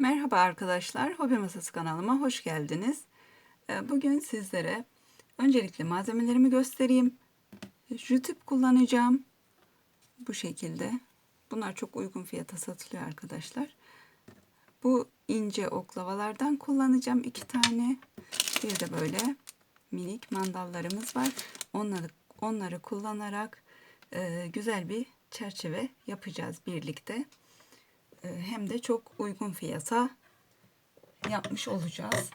Merhaba arkadaşlar, Hobi Masası kanalıma hoş geldiniz. Ee, Bugün sizlere öncelikle malzemelerimi göstereyim. Jütüp kullanacağım. Bu şekilde. Bunlar çok uygun fiyata satılıyor arkadaşlar. Bu ince oklavalardan kullanacağım iki tane. Bir de böyle minik mandallarımız var. Onları onları kullanarak e, güzel bir çerçeve yapacağız birlikte. E, hem de çok uygun fiyata yapmış olacağız.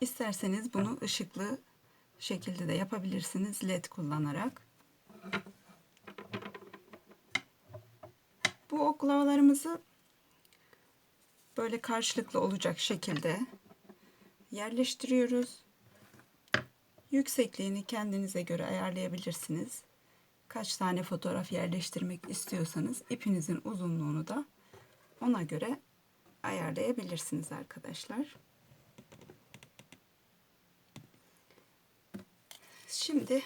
İsterseniz bunu ışıklı şekilde de yapabilirsiniz led kullanarak. Bu oklavalarımızı böyle karşılıklı olacak şekilde yerleştiriyoruz. Yüksekliğini kendinize göre ayarlayabilirsiniz. Kaç tane fotoğraf yerleştirmek istiyorsanız ipinizin uzunluğunu da ona göre ayarlayabilirsiniz arkadaşlar. Şimdi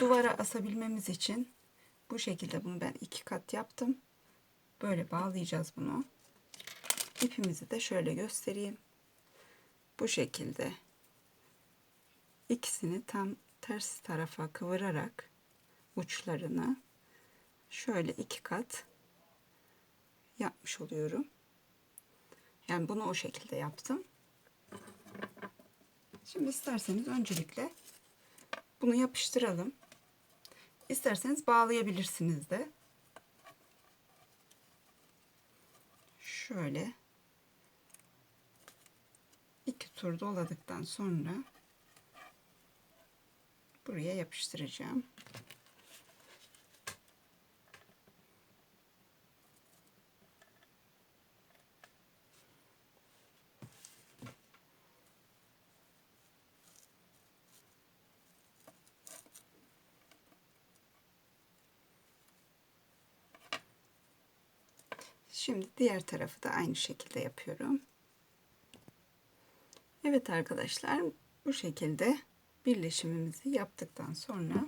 duvara asabilmemiz için bu şekilde bunu ben iki kat yaptım. Böyle bağlayacağız bunu. İpimizi de şöyle göstereyim. Bu şekilde ikisini tam ters tarafa kıvırarak uçlarını şöyle iki kat yapmış oluyorum. Yani bunu o şekilde yaptım. Şimdi isterseniz öncelikle bunu yapıştıralım. İsterseniz bağlayabilirsiniz de. Şöyle iki tur doladıktan sonra buraya yapıştıracağım. Şimdi diğer tarafı da aynı şekilde yapıyorum. Evet arkadaşlar bu şekilde birleşimimizi yaptıktan sonra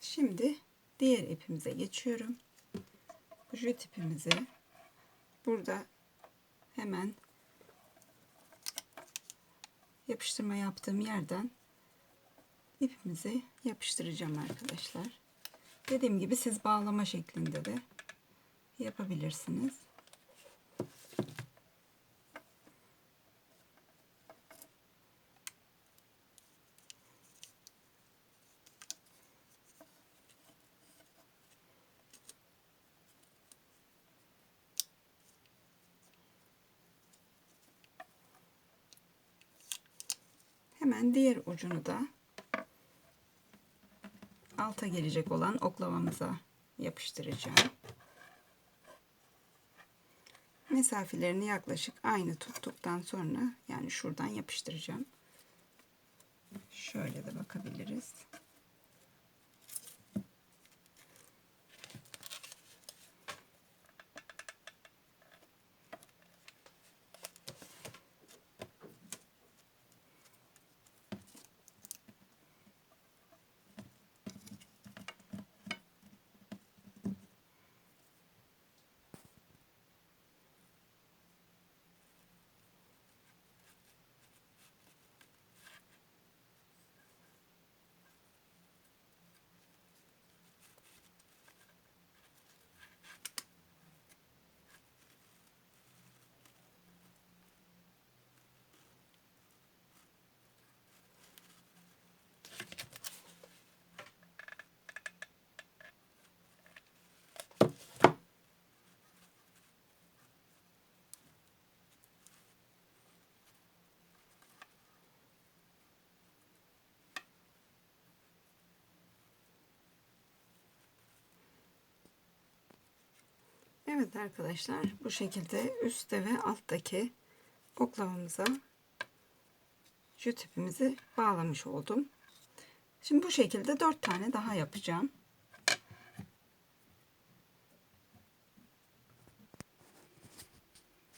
şimdi diğer ipimize geçiyorum. Jüt ipimizi burada hemen yapıştırma yaptığım yerden ipimizi yapıştıracağım arkadaşlar. Dediğim gibi siz bağlama şeklinde de yapabilirsiniz. Hemen diğer ucunu da alta gelecek olan oklavamıza yapıştıracağım. Mesafelerini yaklaşık aynı tuttuktan sonra yani şuradan yapıştıracağım. Şöyle de bakabiliriz. Evet arkadaşlar bu şekilde üstte ve alttaki oklavamıza jüt ipimizi bağlamış oldum. Şimdi bu şekilde dört tane daha yapacağım.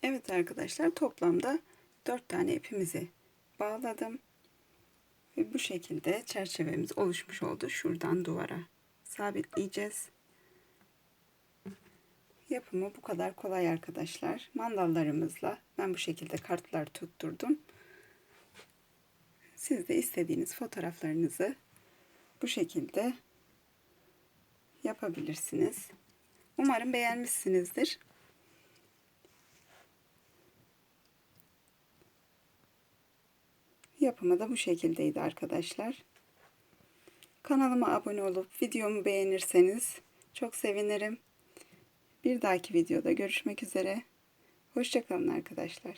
Evet arkadaşlar toplamda dört tane ipimizi bağladım. Ve bu şekilde çerçevemiz oluşmuş oldu. Şuradan duvara sabitleyeceğiz. Yapımı bu kadar kolay arkadaşlar. Mandallarımızla ben bu şekilde kartlar tutturdum. Siz de istediğiniz fotoğraflarınızı bu şekilde yapabilirsiniz. Umarım beğenmişsinizdir. Yapımı da bu şekildeydi arkadaşlar. Kanalıma abone olup videomu beğenirseniz çok sevinirim. Bir dahaki videoda görüşmek üzere. Hoşçakalın arkadaşlar.